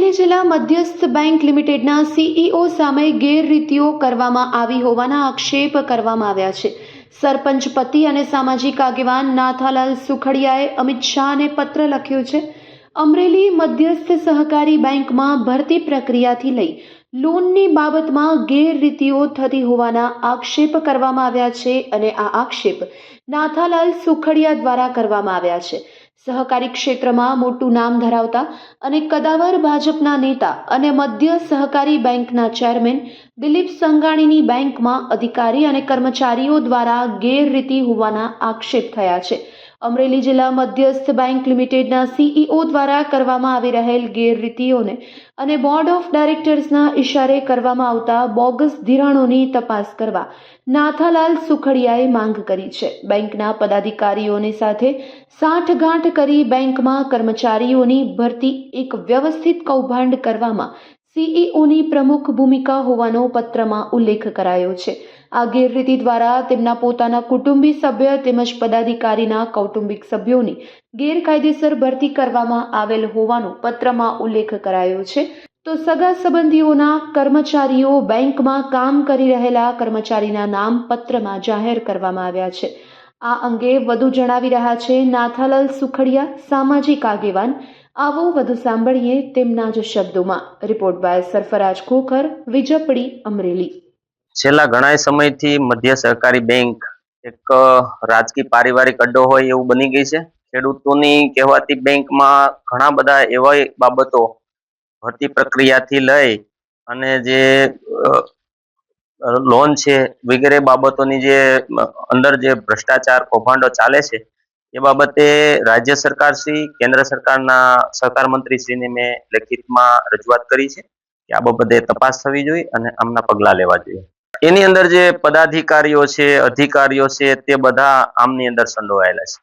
જિલ્લા મધ્યસ્થ બેંક લિમિટેડના સીઈઓ સામે ગેરરીતિઓ કરવામાં આવી હોવાના આક્ષેપ કરવામાં આવ્યા છે. સરપંચ પતિ અને સામાજિક આગેવાન નાથાલાલ સુખડિયાએ અમિત શાહને પત્ર લખ્યો છે. અમરેલી મધ્યસ્થ સહકારી બેંકમાં ભરતી પ્રક્રિયાથી લઈ લોનની બાબતમાં ગેરરીતિઓ થતી હોવાના આક્ષેપ કરવામાં આવ્યા છે અને આ આક્ષેપ નાથાલાલ સુખડિયા દ્વારા કરવામાં આવ્યા છે. સહકારી ક્ષેત્રમાં મોટું નામ ધરાવતા અને કદાવર ભાજપના નેતા અને મધ્ય સહકારી બેંકના ચેરમેન દિલીપ સંઘાણીની બેંકમાં અધિકારી અને કર્મચારીઓ દ્વારા ગેરરીતિ હોવાના આક્ષેપ થયા છે. અમરેલી જિલ્લા મધ્યસ્થ બેંક લિમિટેડના સીઈઓ દ્વારા કરવામાં આવી રહેલ ગેરરીતિઓને અને બોર્ડ ઓફ ડાયરેક્ટર્સના ઇશારે કરવામાં આવતા બોગસ ધિરાણોની તપાસ કરવા નાથાલાલ સુખડિયાએ માંગ કરી છે. બેંકના પદાધિકારીઓની સાથે સાંઠગાંઠ કરી બેંકમાં કર્મચારીઓની ભરતી એક વ્યવસ્થિત કૌભાંડ કરવામાં સીઈઓની પ્રમુખ ભૂમિકા હોવાનો પત્રમાં ઉલ્લેખ કરાયો છે. આ ગેરરીતિ દ્વારા તેમના પોતાના કુટુંબી સભ્ય તેમજ પદાધિકારીના કૌટુંબિક સભ્યોની ગેરકાયદેસર ભરતી કરવામાં આવેલ હોવાનો પત્રમાં ઉલ્લેખ કરાયો છે. તો સગા સંબંધીઓના કર્મચારીઓ બેંકમાં કામ કરી રહેલા કર્મચારીના નામ પત્રમાં જાહેર કરવામાં આવ્યા છે. આ અંગે વધુ જણાવી રહ્યા છે નાથાલાલ સુખડિયા, સામાજિક આગેવાન આવો વધુ સાંભળીએ તેમના જ શબ્દોમાં. Report by Sarfaraz Khokhar Vijpadi, Amreli. છેલ્લા ઘણા સમયથી મધ્ય સહકારી બેંક એક રાજકીય પારિવારિક અડ્ડો હોય એવું બની ગઈ છે. ખેડૂતોની કહેવાતી બેંકમાં ઘણા બધા એવા બાબતો ભરતી પ્રક્રિયાથી લઈ અને જે લોન છે વગેરે બાબતોની જે અંદર જે ભ્રષ્ટાચાર કૌભાંડો ચાલે છે એ બાબતે રાજ્ય સરકાર શ્રી, કેન્દ્ર સરકારના સહકાર મંત્રી શ્રીને મેં લેખિતમાં રજૂઆત કરી છે કે આ બાબતે તપાસ થવી જોઈએ અને આમના પગલાં લેવા જોઈએ. એની અંદર જે પદાધિકારીઓ છે, અધિકારીઓ છે, તે બધા આમની અંદર સંડોવાયેલા છે.